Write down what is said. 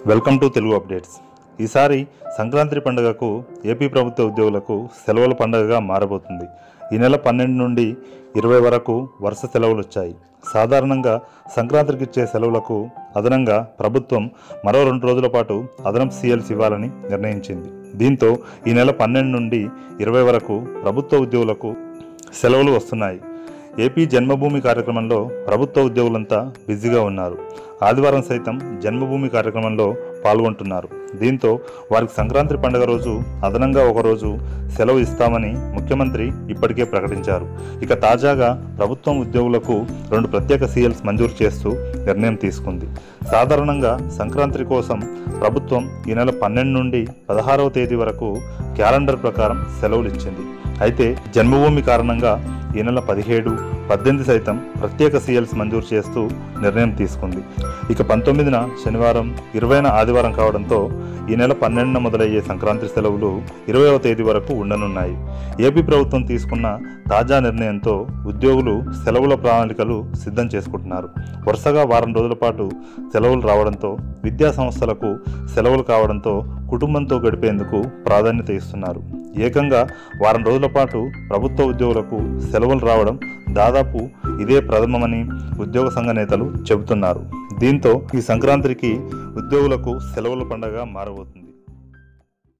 Welcome to Telugu updates. ఈసారి సంక్రాంతి పండుగకు AP ప్రభుత్వ ఉద్యోగులకు సెలవుల పండుగగా మారబోతుంది. ఈ నెల పన్నెండు నుండి ఇరవై వరకు వరుస సెలవులు వచ్చాయి. సాధారణంగా సంక్రాంతికి ఇచ్చే సెలవులకు అదనంగా ప్రభుత్వం మరో రెండు రోజుల పాటు అదనపు సీఎల్స్ ఇవ్వాలని నిర్ణయించింది. దీంతో ఈ నెల పన్నెండు నుండి ఇరవై వరకు ప్రభుత్వ ఉద్యోగులకు సెలవులు వస్తున్నాయి. ఏపీ జన్మభూమి కార్యక్రమంలో ప్రభుత్వ ఉద్యోగులంతా బిజీగా ఉన్నారు. ఆదివారం సైతం జన్మభూమి కార్యక్రమంలో పాల్గొంటున్నారు. దీంతో వారికి సంక్రాంతి పండుగ రోజు అదనంగా ఒకరోజు సెలవు ఇస్తామని ముఖ్యమంత్రి ఇప్పటికే ప్రకటించారు. ఇక తాజాగా ప్రభుత్వం ఉద్యోగులకు రెండు ప్రత్యేక సీఎల్స్ మంజూరు చేస్తూ నిర్ణయం తీసుకుంది. సాధారణంగా సంక్రాంతి కోసం ప్రభుత్వం ఈ నెల పన్నెండు నుండి పదహారవ తేదీ వరకు క్యాలెండర్ ప్రకారం సెలవులు ఇచ్చింది. అయితే జన్మభూమి కారణంగా ఈ నెల పదిహేడు పద్దెనిమిది సైతం ప్రత్యేక సీఎల్స్ మంజూరు చేస్తూ నిర్ణయం తీసుకుంది. ఇక పంతొమ్మిదిన శనివారం ఇరవైన ఆదివారం కావడంతో ఈ నెల పన్నెండున మొదలయ్యే సంక్రాంతి సెలవులు ఇరవైవ తేదీ వరకు ఉండనున్నాయి. ఏపీ ప్రభుత్వం తీసుకున్న తాజా నిర్ణయంతో ఉద్యోగులు సెలవుల ప్రణాళికలు సిద్ధం చేసుకుంటున్నారు. వరుసగా వారం రోజుల పాటు సెలవులు రావడంతో విద్యా సంస్థలకు సెలవులు కావడంతో కుటుంబంతో గడిపేందుకు ప్రాధాన్యత ఇస్తున్నారు. ఏకంగా వారం రోజుల పాటు ప్రభుత్వ ఉద్యోగులకు సెలవులు రావడం దాదాపు ఇదే ప్రథమమని ఉద్యోగ సంఘ నేతలు చెబుతున్నారు. దీంతో ఈ సంక్రాంతికి ఉద్యోగులకు సెలవుల పండగ మారబోతుంది.